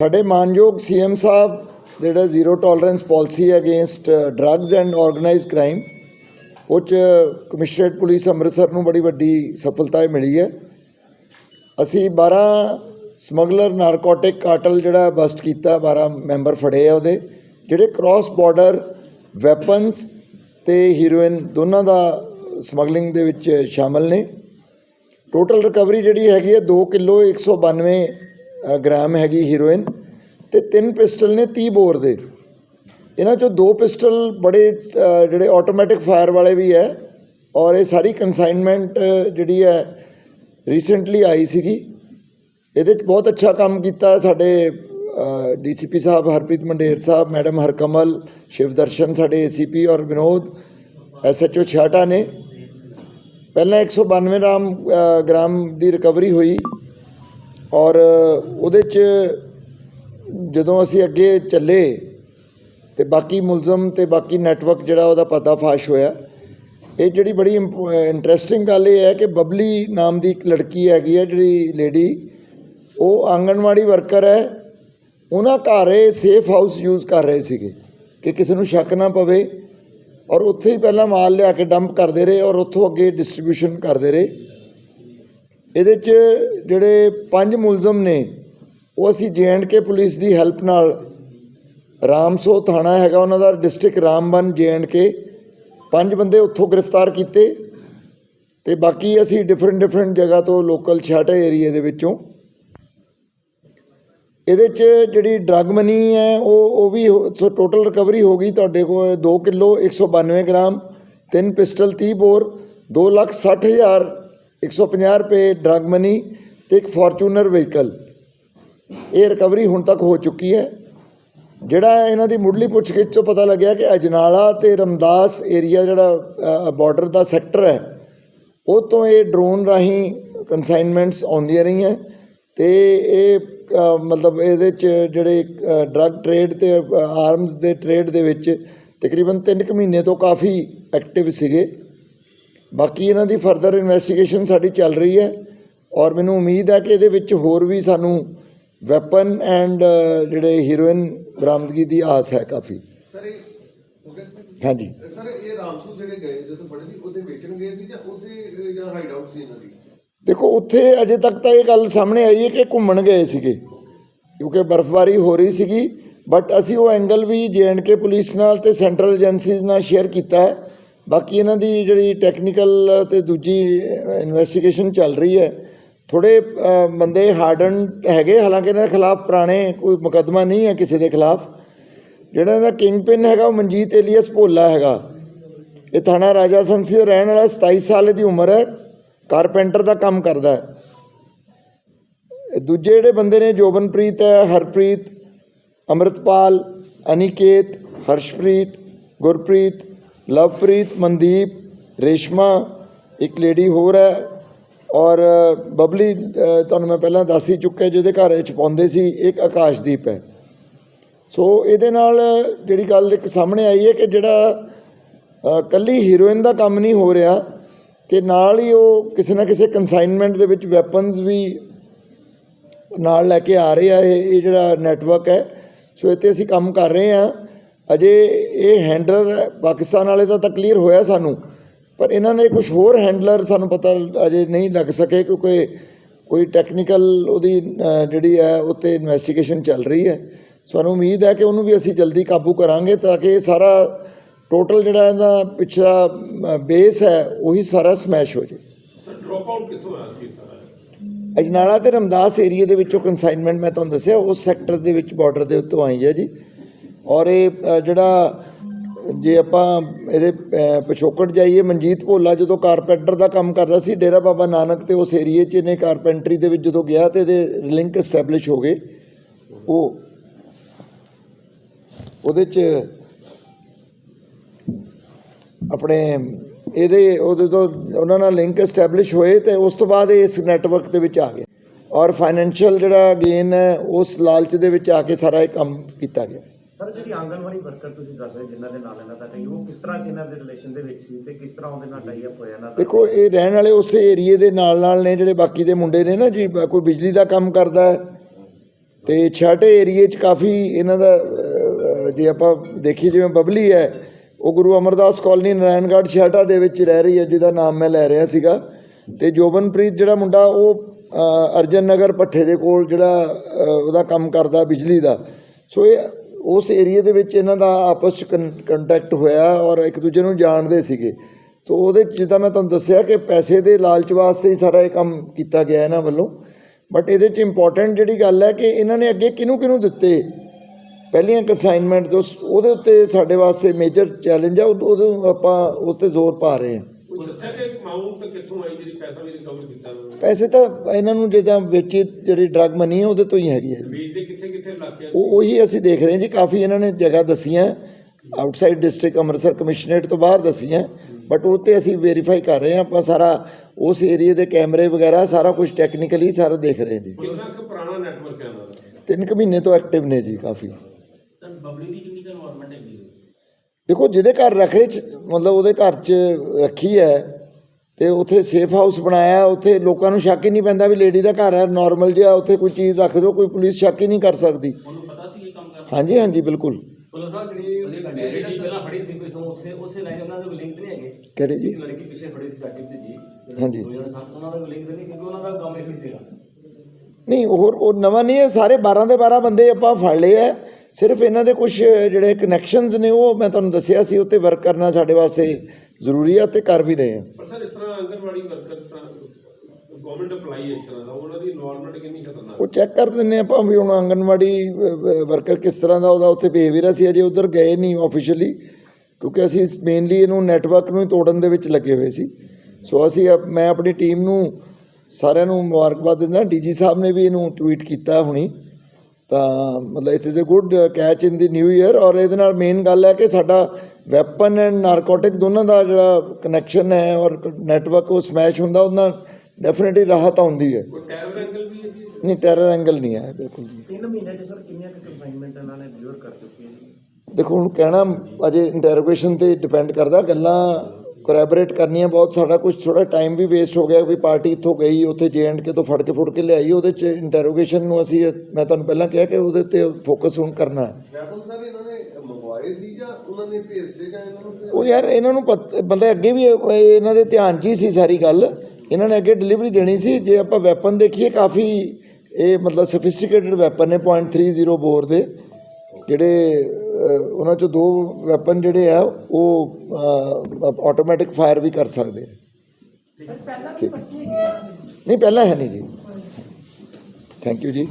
ਸਾਡੇ ਮਾਨਯੋਗ ਸੀਐਮ ਸਾਹਿਬ ਜਿਹੜਾ zero tolerance policy against drugs and organized crime ਉਹ 'ਚ ਕਮਿਸ਼ਨਰੇਟ ਪੁਲਿਸ ਅੰਮ੍ਰਿਤਸਰ ਨੂੰ ਬੜੀ ਵੱਡੀ ਸਫਲਤਾ ਮਿਲੀ ਹੈ। ਅਸੀਂ 12 ਸਮਗਲਰ ਨਾਰਕੋਟਿਕ ਕਾਰਟਲ ਜਿਹੜਾ ਬਸਟ ਕੀਤਾ 12 ਮੈਂਬਰ ਫੜੇ ਆ ਉਹਦੇ ਜਿਹੜੇ ਕ੍ਰਾਸ ਬਾਰਡਰ ਵੈਪਨਸ ਤੇ ਹੀਰੋਇਨ ਦੋਨਾਂ ਦਾ ਸਮਗਲਿੰਗ ਦੇ ਵਿੱਚ ਸ਼ਾਮਲ ਨੇ। ਟੋਟਲ ਰਿਕਵਰੀ ਜਿਹੜੀ ਹੈਗੀ ਹੈ 2 ਕਿਲੋ 192 ਅ, ਗ੍ਰਾਮ ਹੈਗੀ ਹੀਰੋਇਨ ਤੇ ਤਿੰਨ ਪਿਸਟਲ ਨੇ 30 ਬੋਰ ਦੇ। ਇਹਨਾਂ ਚੋਂ ਦੋ ਪਿਸਟਲ ਬੜੇ ਜਿਹੜੇ ਆਟੋਮੈਟਿਕ ਫਾਇਰ ਵਾਲੇ ਵੀ ਹੈ ਔਰ ਇਹ ਸਾਰੀ ਕਨਸਾਈਨਮੈਂਟ ਜਿਹੜੀ ਹੈ ਰੀਸੈਂਟਲੀ ਆਈ ਸੀਗੀ। ਇਹਦੇ 'ਚ ਬਹੁਤ ਅੱਛਾ ਕੰਮ ਕੀਤਾ ਸਾਡੇ ਡੀਸੀਪੀ ਸਾਹਿਬ ਹਰਪ੍ਰੀਤ ਮੰਡੇਰ ਸਾਹਿਬ ਮੈਡਮ ਹਰਕਮਲ ਸ਼ਿਵਦਰਸ਼ਨ ਸਾਡੇ ਏਸੀਪੀ ਔਰ ਵਿਨੋਦ ਐਸਐਚਓ ਛਾਟਾ ਨੇ। ਪਹਿਲਾਂ 192 ਗ੍ਰਾਮ ਅ, ਗ੍ਰਾਮ ਦੀ ਰਿਕਵਰੀ ਹੋਈ। ਔਰ ਉਹਦੇ 'ਚ ਜਦੋਂ ਅਸੀਂ ਅੱਗੇ ਚੱਲੇ ਤੇ ਬਾਕੀ ਮੁਲਜ਼ਮ ਤੇ ਬਾਕੀ ਨੈਟਵਰਕ ਜਿਹੜਾ ਉਹਦਾ ਪਤਾ ਫਾਸ਼ ਹੋਇਆ, ਇਹ ਜਿਹੜੀ ਬੜੀ ਇੰਟਰਸਟਿੰਗ ਗੱਲ ਇਹ ਹੈ ਕਿ ਬਬਲੀ ਨਾਮ ਦੀ ਇੱਕ ਲੜਕੀ ਹੈਗੀ ਹੈ ਜਿਹੜੀ ਲੇਡੀ ਉਹ ਆਂਗਣਵਾੜੀ ਵਰਕਰ ਹੈ, ਉਹਨਾਂ ਘਰ ਇਹ ਸੇਫ ਹਾਊਸ ਯੂਜ਼ ਕਰ ਰਹੇ ਸੀਗੇ ਕਿ ਕਿਸੇ ਨੂੰ ਸ਼ੱਕ ਨਾ ਪਵੇ ਔਰ ਉੱਥੇ ਹੀ ਪਹਿਲਾਂ ਮਾਲ ਲਿਆ ਕੇ ਡੰਪ ਕਰਦੇ ਰਹੇ ਔਰ ਉੱਥੋਂ ਅੱਗੇ ਡਿਸਟ੍ਰੀਬਿਊਸ਼ਨ ਕਰਦੇ ਰਹੇ। ਇਹਦੇ 'ਚ ਜਿਹੜੇ ਪੰਜ ਮੁਲਜ਼ਮ ਨੇ, ਉਹ ਅਸੀਂ ਕੇ ਪੁਲਿਸ ਦੀ ਹੈਲਪ ਨਾਲ ਰਾਮਸੋ ਥਾਣਾ ਹੈਗਾ, ਉਹਨਾਂ ਦਾ ਡਿਸਟ੍ਰਿਕਟ ਰਾਮਬਨ ਕੇ ਪੰਜ ਬੰਦੇ ਉੱਥੋਂ ਗ੍ਰਿਫਤਾਰ ਕੀਤੇ ਤੇ ਬਾਕੀ ਅਸੀਂ ਡਿਫਰੈਂਟ ਡਿਫਰੈਂਟ ਜਗ੍ਹਾ ਤੋਂ ਲੋਕਲ ਛਾਟੇ ਏਰੀਏ ਦੇ ਵਿੱਚੋਂ। ਇਹਦੇ 'ਚ ਜਿਹੜੀ ਡਰੱਗ ਮਨੀ ਹੈ, ਉਹ ਉਹ ਵੀ ਸੋ ਟੋਟਲ ਰਿਕਵਰੀ ਹੋ ਗਈ ਤੁਹਾਡੇ ਕੋਲ 2 ਕਿਲੋ 192 ਗ੍ਰਾਮ, ਤਿੰਨ ਪਿਸਟਲ 30 ਬੋਰ 2 ਲੱਖ 60 ਹਜ਼ਾਰ 150 ਰੁਪਏ ਡਰੱਗ ਮਨੀ ਤੇ ਇੱਕ ਫੋਰਚੂਨਰ ਵਹੀਕਲ। ਇਹ ਰਿਕਵਰੀ ਹੁਣ ਤੱਕ ਹੋ ਚੁੱਕੀ ਹੈ। ਜਿਹੜਾ ਇਹਨਾਂ ਦੀ ਮੁੱਢਲੀ ਪੁੱਛਗਿੱਛ ਤੋਂ ਪਤਾ ਲੱਗਿਆ ਕਿ ਅਜਨਾਲਾ ਤੇ ਰਮਦਾਸ ਏਰੀਆ ਜਿਹੜਾ ਬਾਰਡਰ ਦਾ ਸੈਕਟਰ ਹੈ, ਉਹ ਤੋਂ ਇਹ ਡਰੋਨ ਰਾਹੀਂ ਕਨਸਾਈਨਮੈਂਟਸ ਆਉਂਦੀਆਂ ਰਹੀਆਂ ਤੇ ਇਹ ਮਤਲਬ ਇਹਦੇ ਚ ਜਿਹੜੇ ਡਰੱਗ ਟ੍ਰੇਡ ਤੇ ਆਰਮਸ ਦੇ ਟ੍ਰੇਡ ਦੇ ਵਿੱਚ ਤਕਰੀਬਨ 3 ਕੁ ਮਹੀਨੇ ਤੋਂ ਕਾਫੀ ਐਕਟਿਵ ਸੀਗੇ। ਬਾਕੀ ਇਹਨਾਂ ਦੀ ਫਰਦਰ ਇਨਵੈਸਟੀਗੇਸ਼ਨ ਸਾਡੀ ਚੱਲ ਰਹੀ ਹੈ ਔਰ ਮੈਨੂੰ ਉਮੀਦ ਹੈ ਕਿ ਇਹਦੇ ਵਿੱਚ ਹੋਰ ਵੀ ਸਾਨੂੰ ਵੈਪਨ ਐਂਡ ਜਿਹੜੇ ਹੀਰੋਇਨ ਬਰਾਮਦਗੀ ਦੀ ਆਸ ਹੈ ਕਾਫੀ। ਸਰ ਹਾਂਜੀ। ਸਰ ਇਹ ਰਾਮਸੂ ਜਿਹੜੇ ਗਏ ਜਦੋਂ ਬੜੇ ਸੀ ਉਹਦੇ ਵੇਚਣ ਗਏ ਸੀ ਜਾਂ ਉੱਥੇ ਜਾਂ ਹਾਈਡ ਆਊਟ ਸੀ ਇਹਨਾਂ ਦੀ? ਦੇਖੋ ਉੱਥੇ ਅਜੇ ਤੱਕ ਤਾਂ ਇਹ ਗੱਲ ਸਾਹਮਣੇ ਆਈ ਹੈ ਕਿ ਘੁੰਮਣ ਗਏ ਸੀਗੇ ਕਿਉਂਕਿ ਬਰਫ਼ਬਾਰੀ ਹੋ ਰਹੀ ਸੀਗੀ ਬਟ ਅਸੀਂ ਉਹ ਐਂਗਲ ਵੀ ਕੇ ਪੁਲਿਸ ਨਾਲ ਤੇ ਸੈਂਟਰਲ ਏਜੰਸੀਜ਼ ਨਾਲ ਸ਼ੇਅਰ ਕੀਤਾ ਹੈ। ਬਾਕੀ ਇਹਨਾਂ ਦੀ ਜਿਹੜੀ ਟੈਕਨੀਕਲ ਤੇ ਦੂਜੀ ਇਨਵੈਸਟੀਗੇਸ਼ਨ ਚੱਲ ਰਹੀ ਹੈ। ਥੋੜੇ ਬੰਦੇ ਹਾਰਡਨ ਹੈਗੇ, ਹਾਲਾਂਕਿ ਇਹਨਾਂ ਦੇ ਖਿਲਾਫ ਪੁਰਾਣੇ ਕੋਈ ਮੁਕੱਦਮਾ ਨਹੀਂ ਹੈ ਕਿਸੇ ਦੇ ਖਿਲਾਫ। ਜਿਹੜਾ ਇਹਦਾ ਕਿੰਗ ਪਿਨ ਹੈਗਾ, ਉਹ ਮਨਜੀਤ ਏਲੀਅਸ ਭੋਲਾ ਹੈਗਾ। ਇਹ ਥਾਣਾ ਰਾਜਾ ਸੰਸੀ ਦਾ ਰਹਿਣ ਵਾਲਾ 27 ਸਾਲ ਦੀ ਉਮਰ ਹੈ। ਕਾਰਪੈਂਟਰ ਦਾ ਕੰਮ ਕਰਦਾ ਹੈ। ਦੂਜੇ ਜਿਹੜੇ ਬੰਦੇ ਨੇ, ਜੋਬਨਪ੍ਰੀਤ ਹੈ, ਹਰਪ੍ਰੀਤ, ਅੰਮ੍ਰਿਤਪਾਲ, ਅਨਿਕੇਤ, ਹਰਸ਼ਪ੍ਰੀਤ, ਗੁਰਪ੍ਰੀਤ ਲਵਪ੍ਰੀਤ ਮਨਦੀਪ ਰੇਸ਼ਮਾ ਇੱਕ ਲੇਡੀ ਹੋਰ ਹੈ ਔਰ ਬਬਲੀ ਤੁਹਾਨੂੰ ਮੈਂ ਪਹਿਲਾਂ ਦੱਸ ਹੀ ਚੁੱਕਿਆ ਜਿਹਦੇ ਘਰ ਇਹ ਛਪਾਉਂਦੇ ਸੀ ਇੱਕ ਆਕਾਸ਼ਦੀਪ ਹੈ। ਸੋ ਇਹਦੇ ਨਾਲ ਜਿਹੜੀ ਗੱਲ ਇੱਕ ਸਾਹਮਣੇ ਆਈ ਹੈ ਕਿ ਜਿਹੜਾ ਅ, ਕੱਲੀ ਹੀਰੋਇਨ ਦਾ ਕੰਮ ਨਹੀਂ ਹੋ ਰਿਹਾ ਕਿ ਨਾਲ ਹੀ ਉਹ ਕਿਸੇ ਨਾ ਕਿਸੇ ਕਨਸਾਈਨਮੈਂਟ ਦੇ ਵਿੱਚ ਵੈਪਨਸ ਵੀ ਨਾਲ ਲੈ ਕੇ ਆ ਰਹੇ ਆ ਇਹ ਇਹ ਜਿਹੜਾ ਨੈਟਵਰਕ ਹੈ। ਸੋ ਇੱਥੇ ਅਸੀਂ ਕੰਮ ਕਰ ਰਹੇ ਆ ਅਜੇ ਇਹ ਹੈਂਡਲਰ ਪਾਕਿਸਤਾਨ ਵਾਲੇ ਦਾ ਤਾਂ ਕਲੀਅਰ ਹੋਇਆ ਸਾਨੂੰ ਪਰ ਇਹਨਾਂ ਨੇ ਕੁਝ ਹੋਰ ਹੈਂਡਲਰ ਸਾਨੂੰ ਪਤਾ ਅਜੇ ਨਹੀਂ ਲੱਗ ਸਕੇ ਕਿਉਂਕਿ ਕੋਈ ਟੈਕਨੀਕਲ ਉਹਦੀ ਜਿਹੜੀ ਹੈ ਉੱਤੇ ਇਨਵੈਸਟੀਗੇਸ਼ਨ ਚੱਲ ਰਹੀ ਹੈ। ਸਾਨੂੰ ਉਮੀਦ ਹੈ ਕਿ ਉਹਨੂੰ ਵੀ ਅਸੀਂ ਜਲਦੀ ਕਾਬੂ ਕਰਾਂਗੇ ਤਾਂ ਕਿ ਇਹ ਸਾਰਾ ਟੋਟਲ ਜਿਹੜਾ ਇਹਦਾ ਪਿਛਲਾ ਬੇਸ ਹੈ ਉਹੀ ਸਾਰਾ ਸਮੈਸ਼ ਹੋ ਜਾਏ ਸਰ ਡ੍ਰੌਪ ਆਊਟ ਕਿੱਥੋਂ ਆਇਆ ਸੀ ਸਾਰਾ? ਅਜਨਾਲਾ ਤੇ ਰਮਦਾਸ ਏਰੀਆ ਦੇ ਵਿੱਚੋਂ ਕਨਸਾਈਨਮੈਂਟ ਮੈਂ ਤੁਹਾਨੂੰ ਦੱਸਿਆ ਉਸ ਸੈਕਟਰ ਦੇ ਵਿੱਚ ਬਾਰਡਰ ਦੇ ਉੱਤੋਂ ਆਈ ਹੈ ਜੀ। ਔਰ ਇਹ ਜਿਹੜਾ, ਜੇ ਆਪਾਂ ਇਹਦੇ ਪਿਛੋਕੜ ਜਾਈਏ, ਮਨਜੀਤ ਭੋਲਾ ਜਦੋਂ ਕਾਰਪੈਂਟਰ ਦਾ ਕੰਮ ਕਰਦਾ ਸੀ, ਡੇਰਾ ਬਾਬਾ ਨਾਨਕ ਤੇ ਉਸ ਏਰੀਏ 'ਚ ਇਹਨੇ ਕਾਰਪੈਂਟਰੀ ਦੇ ਵਿੱਚ ਜਦੋਂ ਗਿਆ ਤੇ ਇਹਦੇ ਲਿੰਕ ਐਸਟੈਬਲਿਸ਼ ਹੋ ਗਏ। ਉਹ, ਉਹਦੇ 'ਚ ਆਪਣੇ ਇਹਦੇ, ਉਹਦੇ ਤੋਂ ਉਹਨਾਂ ਨਾਲ ਲਿੰਕ ਐਸਟੈਬਲਿਸ਼ ਹੋਏ ਤੇ ਉਸ ਤੋਂ ਬਾਅਦ ਇਹ ਇਸ ਨੈਟਵਰਕ ਦੇ ਵਿੱਚ ਆ ਗਏ ਔਰ ਫਾਈਨੈਂਸ਼ੀਅਲ ਜਿਹੜਾ ਗੇਨ ਹੈ, ਉਸ ਲਾਲਚ ਦੇ ਵਿੱਚ ਆ ਕੇ ਸਾਰਾ ਇਹ ਕੰਮ ਕੀਤਾ ਗਿਆ। ਸਰ ਜਿਹੜੀ ਆਂਗਨਵਾੜੀ ਵਰਕਰ ਤੁਸੀਂ ਦੱਸ ਰਹੇ ਜਿਨ੍ਹਾਂ ਦੇ ਨਾਲ ਇਹਨਾਂ ਦਾ ਕਈ ਉਹ ਕਿਸ ਤਰ੍ਹਾਂ ਸੀ ਇਹਨਾਂ ਦੇ ਰਿਲੇਸ਼ਨ ਦੇ ਵਿੱਚ ਸੀ ਤੇ ਕਿਸ ਤਰ੍ਹਾਂ ਉਹਦੇ ਨਾਲ ਟਾਈ ਅਪ ਹੋਇਆ ਇਹਨਾਂ ਦਾ? ਦੇਖੋ ਇਹ ਰਹਿਣ ਵਾਲੇ ਉਸੇ ਏਰੀਏ ਦੇ ਨਾਲ ਨਾਲ ਨੇ ਜਿਹੜੇ ਬਾਕੀ ਦੇ ਮੁੰਡੇ ਨੇ ਨਾ ਜੀ ਕੋਈ ਬਿਜਲੀ ਦਾ ਕੰਮ ਕਰਦਾ ਹੈ। ਤੇ ਛਾਟੇ ਏਰੀਏ 'ਚ ਕਾਫੀ ਇਹਨਾਂ ਦਾ ਅਹ, ਜੇ ਆਪਾਂ ਦੇਖੀਏ ਜਿਵੇਂ ਬਬਲੀ ਹੈ ਉਹ ਗੁਰੂ ਅਮਰਦਾਸ ਕਾਲਨੀ ਨਾਰਾਇਣਗੜ੍ਹ ਛਾਟਾ ਦੇ ਵਿੱਚ ਰਹਿ ਰਹੀ ਹੈ ਜਿਹਦਾ ਨਾਮ ਮੈਂ ਲੈ ਰਿਹਾ ਸੀਗਾ। ਤੇ ਜੋਬਨਪ੍ਰੀਤ ਜਿਹੜਾ ਮੁੰਡਾ ਉਹ ਅਹ, ਅਰਜਨ ਨਗਰ ਭੱਠੇ ਦੇ ਕੋਲ ਜਿਹੜਾ ਅਹ, ਉਹਦਾ ਕੰਮ ਕਰਦਾ ਬਿਜਲੀ ਦਾ। ਸੋ ਇਹ ਉਸ ਏਰੀਏ ਦੇ ਵਿੱਚ ਇਹਨਾਂ ਦਾ ਆਪਸ 'ਚ ਕੰਟੈਕਟ ਹੋਇਆ ਔਰ ਇੱਕ ਦੂਜੇ ਨੂੰ ਜਾਣਦੇ ਸੀਗੇ। ਤੋ ਉਹਦੇ 'ਚ ਜਿੱਦਾਂ ਮੈਂ ਤੁਹਾਨੂੰ ਦੱਸਿਆ ਕਿ ਪੈਸੇ ਦੇ ਲਾਲਚ ਵਾਸਤੇ ਹੀ ਸਾਰਾ ਇਹ ਕੰਮ ਕੀਤਾ ਗਿਆ ਇਹਨਾਂ ਵੱਲੋਂ। ਬਟ ਇਹਦੇ 'ਚ ਇੰਪੋਰਟੈਂਟ ਜਿਹੜੀ ਗੱਲ ਹੈ ਕਿ ਇਹਨਾਂ ਨੇ ਅੱਗੇ ਕਿਹਨੂੰ ਕਿਹਨੂੰ ਦਿੱਤੇ? ਪਹਿਲੀਆਂ ਕਨਸਾਈਨਮੈਂਟ ਜੋ ਉਹਦੇ ਉੱਤੇ ਸਾਡੇ ਵਾਸਤੇ ਮੇਜਰ ਚੈਲੰਜ ਆ ਉਹ- ਉਹਦੇ ਆਪਾਂ ਉਸ ਤੇ ਜ਼ੋਰ ਪਾ ਰਹੇ ਹਾਂ। ਕਿੱਥੋਂ ਆਈ ਜਿਹੜੀ ਪੈਸਾ ਵੀ ਰਿਕਵਰ ਕੀਤਾ? ਉਹਨਾਂ ਨੇ ਪੈਸੇ ਤਾਂ ਇਹਨਾਂ ਨੂੰ ਜਿੱਦਾਂ ਵੇਚੀ ਜਿਹੜੀ ਡਰਗ ਮਨੀ ਹੈ ਉਹਦੇ ਤੋਂ ਹੀ ਹੈਗੀ ਹੈ ਜੀ। ਵੇਚਦੇ ਕਿੱਥੇ ਕਿੱਥੇ ਇਲਾਕਿਆਂ 'ਚ? ਉਹ ਉਹੀ ਅਸੀਂ ਦੇਖ ਰਹੇ ਹਾਂ ਜੀ ਕਾਫੀ ਇਹਨਾਂ ਨੇ ਜਗ੍ਹਾ ਦਸੀਆਂ। ਆਊਟਸਾਈਡ ਡਿਸਟ੍ਰਿਕਟ ਅੰਮ੍ਰਿਤਸਰ ਕਮਿਸ਼ਨਰੇਟ ਤੋਂ ਬਾਹਰ ਦਸੀਆਂ। ਬਟ ਉਹ ਤੇ ਅਸੀਂ ਵੈਰੀਫਾਈ ਕਰ ਰਹੇ ਹਾਂ ਆਪਾਂ ਸਾਰਾ ਉਸ ਏਰੀਆ ਦੇ ਕੈਮਰੇ ਵਗੈਰਾ ਸਾਰਾ ਕੁਝ ਟੈਕਨੀਕਲੀ ਸਾਰਾ ਦੇਖ ਰਹੇ ਜੀ। ਕਿੰਨਾ ਕੁ ਪੁਰਾਣਾ ਨੈਟਵਰਕ ਹੈ ਇਹਨਾਂ ਦਾ? ਤਿੰਨ ਕੁ ਮਹੀਨੇ ਤੋਂ ਐਕਟਿਵ ਨੇ ਜੀ ਕਾਫੀ। ਤਾਂ ਬਬਲੀ ਦੀ ਕਿੰਨੀ ਕੁ ਇਨਵੋਲਵਮੈਂਟ ਹੈਗੀ ਹੈ? ਦੇਖੋ ਜਿਹਦੇ ਘਰ ਰੱਖ ਰਹੇ ਚ ਮਤਲਬ ਉਹਦੇ ਘਰ 'ਚ ਰੱਖੀ ਹੈ ਤੇ ਉੱਥੇ ਸੇਫ ਹਾਊਸ ਬਣਾਇਆ ਉੱਥੇ ਲੋਕਾਂ ਨੂੰ ਸ਼ੱਕ ਹੀ ਨਹੀਂ ਪੈਂਦਾ ਵੀ ਲੇਡੀ ਦਾ ਘਰ ਹੈ ਨਾਰਮਲ ਜਿਹਾ ਉੱਥੇ ਕੋਈ ਚੀਜ਼ ਰੱਖ ਦਿਓ ਕੋਈ ਪੁਲਿਸ ਸ਼ੱਕ ਹੀ ਨਹੀਂ ਕਰ ਸਕਦੀ। ਉਹਨੂੰ ਪਤਾ ਸੀ ਇਹ ਕੰਮ ਕਰਨਾ? ਹਾਂਜੀ ਹਾਂਜੀ ਬਿਲਕੁਲ। ਪੁਲਿਸ ਸਾਹਿਬ ਜਿਹੜੀ ਲੜਕੀ ਪਹਿਲਾਂ ਫੜੀ ਸੀ ਕੋਈ ਤੋਂ ਉਸੇ ਉਸੇ ਲਾਈਨ ਉਹਨਾਂ ਦੇ ਲਿੰਕ ਨਹੀਂ ਹੈਗੇ। ਜੀ? ਇੱਕ ਲੜਕੀ ਪਿੱਛੇ ਫੜੀ ਸੀ ਰਾਜੀਵ ਦੀ ਜੀ। ਹਾਂਜੀ। ਉਹਨਾਂ ਦਾ ਲਿੰਕ ਨਹੀਂ ਕਿਉਂਕਿ ਉਹਨਾਂ ਦਾ ਕੰਮ ਇਹੀ ਸੀਗਾ। ਨਹੀਂ ਹੋਰ ਉਹ ਨਵਾਂ ਨਹੀਂ ਹੈ ਸਾਰੇ 12 ਦੇ 12 ਬੰਦੇ ਆਪਾਂ ਫੜ ਲਏ ਆ ਸਿਰਫ ਇਹਨਾਂ ਦੇ ਕੁਝ ਜਿਹੜੇ ਕਨੈਕਸ਼ਨਸ ਨੇ ਉਹ ਮੈਂ ਤੁਹਾਨੂੰ ਦੱਸਿਆ ਸੀ ਉੱਤੇ ਵਰਕ ਕਰਨਾ ਸਾਡੇ ਵਾਸਤੇ। ਜ਼ਰੂਰੀ ਆ ਤੇ ਕਰ ਵੀ ਰਹੇ ਆ। ਪਰ ਸਰ ਇਸ ਤਰ੍ਹਾਂ ਆਂਗਨਵਾੜੀ ਵਰਕਰ ਇਸ ਗਵਰਨਮੈਂਟ ਅਪਲਾਈ ਇੱਕ ਤਰ੍ਹਾਂ ਦਾ ਉਹਨਾਂ ਦੀ ਇਨਵੋਲਵਮੈਂਟ ਕਿੰਨੀ ਖਤਰਨਾਕ ਉਹ ਚੈੱਕ ਕਰ ਦਿੰਨੇ ਆਪਾਂ ਵੀ ਹੁਣ ਆਂਗਨਵਾੜੀ ਵਰਕਰ ਕਿਸ ਤਰ੍ਹਾਂ ਦਾ ਉਹਦਾ ਉੱਥੇ ਬਿਹੇਵੀਅਰ ਅਸੀਂ ਅਜੇ ਉਧਰ ਗਏ ਨਹੀਂ ਆਫੀਸ਼ੀਅਲੀ ਕਿਉਂਕਿ ਅਸੀਂ ਮੇਨਲੀ ਇਹਨੂੰ ਨੈਟਵਰਕ ਨੂੰ ਹੀ ਤੋੜਨ ਦੇ ਵਿੱਚ ਲੱਗੇ ਹੋਏ ਸੀ। ਸੋ ਅਸੀਂ ਮੈਂ ਆਪਣੀ ਟੀਮ ਨੂੰ ਸਾਰਿਆਂ ਨੂੰ ਮੁਬਾਰਕਬਾਦ ਦਿੰਦਾ। ਡੀਜੀ ਸਾਹਿਬ ਨੇ ਵੀ ਇਹਨੂੰ ਟਵੀਟ ਕੀਤਾ ਹੁਣੀ। ਤਾਂ ਮਤਲਬ it is a good catch in the new year ਔਰ ਇਹਦੇ ਨਾਲ ਮੇਨ ਗੱਲ ਹੈ ਕਿ ਸਾਡਾ ਵੈਪਨ ਐਂਡ ਨਾਰਕੋਟਿਕ ਦੋਨਾਂ ਦਾ ਜਿਹੜਾ ਕਨੈਕਸ਼ਨ ਹੈ ਔਰ ਨੈਟਵਰਕ ਉਹ ਸਮੈਸ਼ ਹੁੰਦਾ ਉਹਦੇ ਨਾਲ ਡੈਫੀਨਿਟਲੀ ਰਾਹਤ ਆਉਂਦੀ ਹੈ। ਕੋਈ ਟੈਰਰ ਐਂਗਲ ਵੀ ਹੈ? ਜੀ ਨਹੀਂ ਟੈਰਰ ਐਂਗਲ ਨਹੀਂ ਹੈ ਬਿਲਕੁਲ ਜੀ। ਤਿੰਨ ਮਹੀਨੇ 'ਚ ਸਰ ਕਿੰਨੀਆਂ ਕੁ ਕਨਫਾਈਨਮੈਂਟ ਇਹਨਾਂ ਨੇ ਡਿਲੀਵਰ ਕਰ ਚੁੱਕੀ ਹੈ ਜੀ? ਦੇਖੋ ਹੁਣ ਕਹਿਣਾ ਅਜੇ ਇੰਟਰੋਗੇਸ਼ਨ ਤੇ ਡਿਪੈਂਡ ਕਰਦਾ ਗੱਲਾਂ ਕੋਰੈਬੋਰੇਟ ਕਰਨੀਆਂ ਬਹੁਤ ਸਾਡਾ ਕੁਝ ਥੋੜਾ ਟਾਈਮ ਵੀ ਵੇਸਟ ਹੋ ਗਿਆ ਵੀ ਪਾਰਟੀ ਇੱਥੋਂ ਗਈ ਉੱਥੇ ਕੇ ਤੋਂ ਫੜ ਕੇ ਫੁੜ ਕੇ ਲਿਆਈ ਉਹਦੇ ਚ ਇੰਟਰੋਗੇਸ਼ਨ ਨੂੰ ਅਸੀਂ ਮੈਂ ਤੁਹਾਨੂੰ ਪਹਿਲਾਂ ਕਿਹਾ ਕਿ ਉਹਦੇ ਤੇ ਫੋਕਸ ਹੁਣ ਕਰਨਾ ਹੈ। ਵੈਪਨ ਸਰ ਇਹਨਾਂ ਨੇ ਮੰਗਵਾਏ ਸੀ ਜਾਂ ਉਹਨਾਂ ਨੇ ਭੇਜਦੇ ਜਾਂ ਇਹਨਾਂ ਨੂੰ ਉਹ ਯਾਰ ਇਹਨਾਂ ਨੂੰ ਮਤਲਬ ਅੱਗੇ ਵੀ ਇਹ- ਇਹਨਾਂ ਦੇ ਧਿਆਨ 'ਚ ਹੀ ਸੀ ਸਾਰੀ ਗੱਲ। ਇਹਨਾਂ ਨੇ ਅੱਗੇ ਡਿਲੀਵਰੀ ਦੇਣੀ ਸੀ। ਜੇ ਆਪਾਂ ਵੈਪਨ ਦੇਖੀਏ ਕਾਫੀ ਇਹ ਮਤਲਬ ਸਫਿਸਟੀਕੇਟਡ ਵੈਪਨ ਨੇ .30 ਬੋਰ ਦੇ ਜਿਹੜੇ ਉਹਨਾਂ ਚੋਂ ਦੋ ਵੈਪਨ ਜਿਹੜੇ ਆ ਉਹ ਆਟੋਮੈਟਿਕ ਫਾਇਰ ਵੀ ਕਰ ਸਕਦੇ ਆ। ਨਹੀਂ ਪਹਿਲਾਂ ਹੈ ਨਹੀਂ ਜੀ। ਥੈਂਕ ਯੂ ਜੀ।